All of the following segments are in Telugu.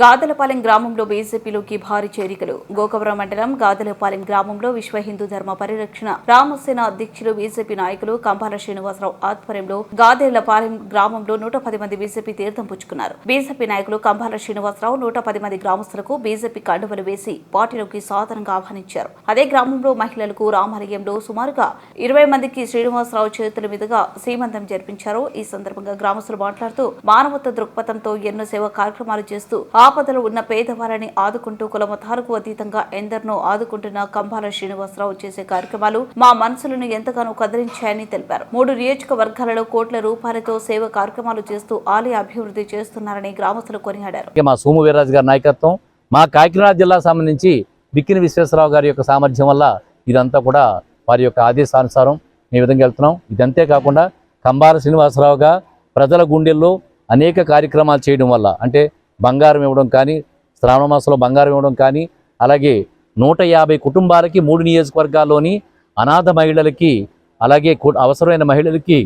గాదలపాలెం గ్రామంలో బీజేపీలోకి భారీ చేరికలు. గోకవరం మండలం గాదలపాలెం గ్రామంలో విశ్వ హిందూ ధర్మ పరిరక్షణ రామసేన అధ్యక్షులు బీజేపీ నాయకులు కంపాల శ్రీనివాసరావు ఆధ్వర్యంలో గాదెలపాలెం గ్రామంలో నూట పది మంది బీజేపీ తీర్థం పుచ్చుకున్నారు. బీజేపీ నాయకులు కంపాల శ్రీనివాసరావు నూట పది మంది గ్రామస్తులకు బీజేపీ కండువలు వేసి పార్టీలోకి సాదరంగా ఆహ్వానించారు. అదే గ్రామంలో మహిళలకు రామాలయంలో సుమారుగా ఇరవై మందికి శ్రీనివాసరావు చేతుల మీదుగా సీమంతం జరిపించారు. ఈ సందర్భంగా గ్రామస్తులు మాట్లాడుతూ మానవత్వ దృక్పథంతో ఎన్నో సేవా కార్యక్రమాలు చేస్తూ ఆపదలు ఉన్న పేదవారిని ఆదుకుంటూ కులమతాలకు అతీతంగా ఎందరినో ఆదుకుంటున్న కంభాల శ్రీనివాసరావు చేసే కార్యక్రమాలు మా మనసులను ఎంతగానో కదిలించాయని తెలిపారు. మూడు నియోజకవర్గాలలో కోట్ల రూపాయలతో సేవ కార్యక్రమాలు చేస్తూ ఆలయ అభివృద్ధి చేస్తున్నారని గ్రామస్తులు కొనియాడారు. మా సోము వీర్రాజు గారి నాయకత్వం మా కాకినాడ జిల్లా సంబంధించి బిక్కిన విశ్వేశ్వరరావు గారి యొక్క సామర్థ్యం వల్ల ఇదంతా కూడా వారి యొక్క ఆదేశానుసారం ఈ విధంగా వెళ్తున్నాం. ఇదంతే కాకుండా కంబాల శ్రీనివాసరావుగా ప్రజల గుండెల్లో అనేక కార్యక్రమాలు చేయడం వల్ల అంటే బంగారం ఇవ్వడం కానీ శ్రావణ మాసంలో బంగారం ఇవ్వడం కానీ అలాగే నూట యాభై కుటుంబాలకి మూడు నియోజకవర్గాల్లోని అనాథ మహిళలకి అలాగే కు- అవసరమైన మహిళలకి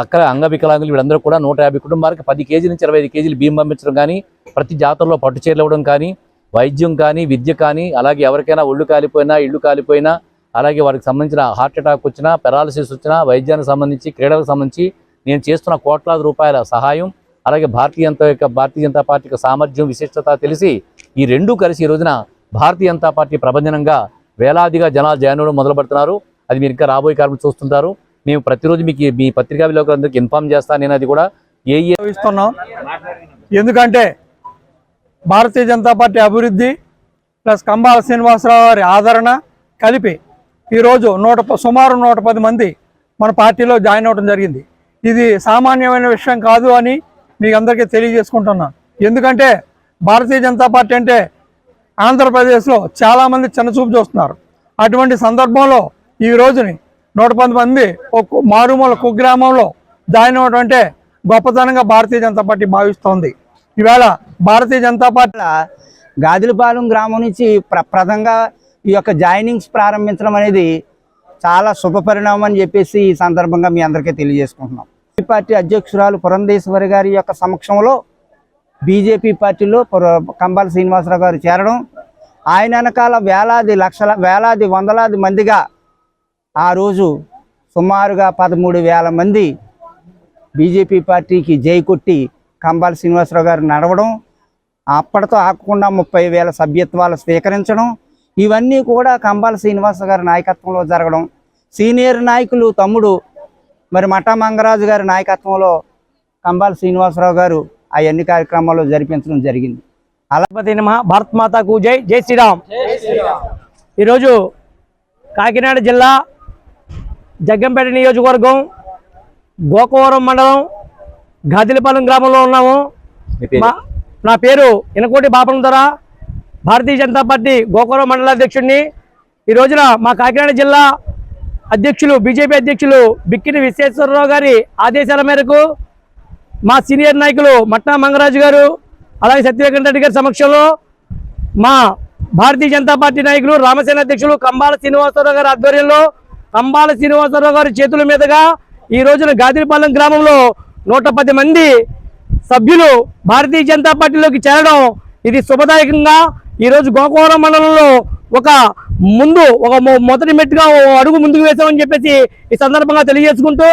అక్కడ అంగవికలాంగులు వీళ్ళందరూ కూడా నూట యాభై కుటుంబాలకు పది కేజీల నుంచి ఇరవై ఐదు కేజీలు బియ్యం పంపించడం కానీ ప్రతి జాతరలో పట్టు చీరలు ఇవ్వడం కానీ వైద్యం కానీ విద్య కానీ అలాగే ఎవరికైనా ఒళ్ళు కాలిపోయినా ఇళ్ళు కాలిపోయినా అలాగే వారికి సంబంధించిన హార్ట్ అటాక్ వచ్చినా పెరాలసిస్ వచ్చినా వైద్యానికి సంబంధించి క్రీడలకు సంబంధించి నేను చేస్తున్న కోట్లాది రూపాయల సహాయం అలాగే భారతీయ యొక్క భారతీయ జనతా పార్టీ యొక్క సామర్థ్యం విశిష్టత తెలిసి ఈ రెండూ కలిసి ఈ రోజున భారతీయ జనతా పార్టీ ప్రభంజనంగా వేలాదిగా జనాలు జాయిన్ మొదలు పెడుతున్నారు అది మీరు ఇంకా రాబోయే కాలం చూస్తుంటారు. మేము ప్రతిరోజు మీకు మీ పత్రికా విలేకరులందరికీ ఇన్ఫామ్ చేస్తాను నేను అది కూడా. ఏ ఇస్తున్నాం ఎందుకంటే భారతీయ జనతా పార్టీ అభివృద్ధి ప్లస్ కంబాల శ్రీనివాసరావు గారి ఆదరణ కలిపి ఈరోజు నూట సుమారు నూట పది మంది మన పార్టీలో జాయిన్ అవ్వడం జరిగింది. ఇది సామాన్యమైన విషయం కాదు అని మీకు అందరికీ తెలియజేసుకుంటున్నాను ఎందుకంటే భారతీయ జనతా పార్టీ అంటే ఆంధ్రప్రదేశ్లో చాలామంది చిన్నచూపు చూస్తున్నారు. అటువంటి సందర్భంలో ఈ రోజుని నూట పది మంది ఒక మారుమూల కుగ్రామంలో జాయిన్ అవ్వడం అంటే గొప్పతనంగా భారతీయ జనతా పార్టీ భావిస్తోంది. ఈవేళ భారతీయ జనతా పార్టీ ఇట్లా గాదిలపాలెం గ్రామం నుంచి ప్రప్రదంగా ఈ యొక్క జాయినింగ్స్ ప్రారంభించడం అనేది చాలా శుభ పరిణామం అని చెప్పేసి ఈ సందర్భంగా మీ అందరికీ తెలియజేసుకుంటున్నాం. ఈ పార్టీ అధ్యక్షురాలు పురంధేశ్వరి గారి యొక్క సమక్షంలో బీజేపీ పార్టీలో కంబాల శ్రీనివాసరావు గారు చేరడం. ఆయన వెనకాల వేలాది లక్షల వేలాది వందలాది మందిగా ఆ రోజు సుమారుగా పదమూడు వేల మంది బీజేపీ పార్టీకి జై కొట్టి కంబాల శ్రీనివాసరావు గారు నడవడం అప్పటితో ఆకుండా ముప్పై వేల సభ్యత్వాలు స్వీకరించడం ఇవన్నీ కూడా కంబాల శ్రీనివాసరావు గారి నాయకత్వంలో జరగడం. సీనియర్ నాయకులు తమ్ముడు మరి మఠా మంగరాజు గారి నాయకత్వంలో కంబాల శ్రీనివాసరావు గారు ఆ అన్ని కార్యక్రమాలు జరిపించడం జరిగింది. అలాపతి నమ భారత్ మాతాకు జై జై శ్రీరామ్. ఈరోజు కాకినాడ జిల్లా జగ్గంపేట నియోజకవర్గం గోకవరం మండలం గాదిలపాలెం గ్రామంలో ఉన్నాము. నా పేరు ఇనకోటి బాపం ధర భారతీయ జనతా పార్టీ గోకవరం మండల అధ్యక్షుడిని ఈ రోజున మా కాకినాడ జిల్లా అధ్యక్షులు బీజేపీ అధ్యక్షులు బిక్కిని విశ్వేశ్వరరావు గారి ఆదేశాల మేరకు మా సీనియర్ నాయకులు మట్నా మంగరాజు గారు అలాగే సత్యవేకన్ రెడ్డి గారి సమక్షంలో మా భారతీయ జనతా పార్టీ నాయకులు రామసేన అధ్యక్షులు కంబాల శ్రీనివాసరావు గారి ఆధ్వర్యంలో కంబాల శ్రీనివాసరావు గారి చేతుల మీదుగా ఈ రోజున గాదిరిపాలెం గ్రామంలో నూట పది మంది సభ్యులు భారతీయ జనతా పార్టీలోకి చేరడం ఇది శుభదాయకంగా ఈరోజు రోజు గోకవరం మండలంలో ఒక ముందు ఒక మొదటి మెట్టుగా అడుగు ముందుకు వేసామని చెప్పేసి ఈ సందర్భంగా తెలియజేసుకుంటూ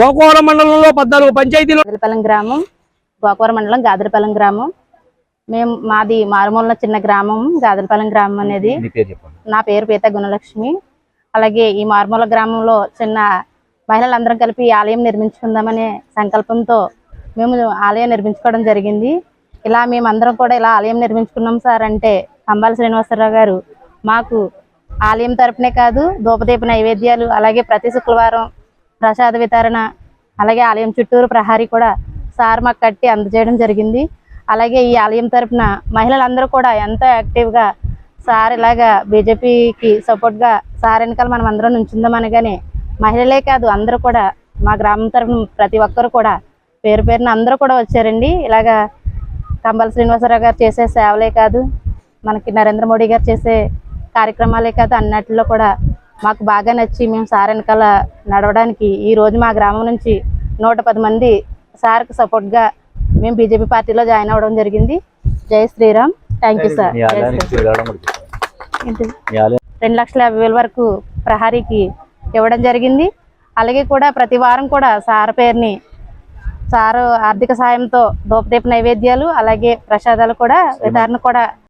గోకవరం మండలంలో పద్నాలుగు పంచాయతీలు గాదిరిపాలెం గ్రామం గోకవరం మండలం గాదిరిపాలెం గ్రామం. మేము మాది మారుమూల చిన్న గ్రామం గాదిరిపాలెం గ్రామం అనేది. నా పేరు పీత గుణలక్ష్మి. అలాగే ఈ మారుమూల గ్రామంలో చిన్న మహిళలందరం కలిపి ఈ ఆలయం నిర్మించుకుందామనే సంకల్పంతో మేము ఆలయం నిర్మించుకోవడం జరిగింది. ఇలా మేమందరం కూడా ఇలా ఆలయం నిర్మించుకున్నాం సార్ అంటే కంబాల శ్రీనివాసరావు గారు మాకు ఆలయం తరపునే కాదు ధూపదీప నైవేద్యాలు అలాగే ప్రతి శుక్రవారం ప్రసాద వితరణ అలాగే ఆలయం చుట్టూరు ప్రహారీ కూడా సార్ మాకు కట్టి అందజేయడం జరిగింది. అలాగే ఈ ఆలయం తరపున మహిళలందరూ కూడా ఎంతో యాక్టివ్గా సార్ ఇలాగా బీజేపీకి సపోర్ట్గా సార్ వెనకాల మనం అందరం నుంచిందామనగానే మహిళలే కాదు అందరూ కూడా మా గ్రామం తరఫున ప్రతి ఒక్కరు కూడా పేరు పేరున అందరూ కూడా వచ్చారండి. ఇలాగా కంబల్ శ్రీనివాసరావు గారు చేసే సేవలే కాదు మనకి నరేంద్ర మోడీ గారు చేసే కార్యక్రమాలే కాదు అన్నట్లో కూడా మాకు బాగా నచ్చి మేము సార్ వెనకాల నడవడానికి ఈ రోజు మా గ్రామం నుంచి నూట పది మంది సార్కి సపోర్ట్గా మేము బీజేపీ పార్టీలో జాయిన్ అవ్వడం జరిగింది. జై శ్రీరామ్. థ్యాంక్ యూ సార్ రెండు లక్షల యాభై వేల వరకు ప్రహారీకి ఇవ్వడం జరిగింది. అలాగే కూడా ప్రతి వారం కూడా సార్ పేరుని సారు ఆర్థిక సాయంతో దూపదీప నైవేద్యాలు అలాగే ప్రసాదాలు కూడా వితరణ కూడా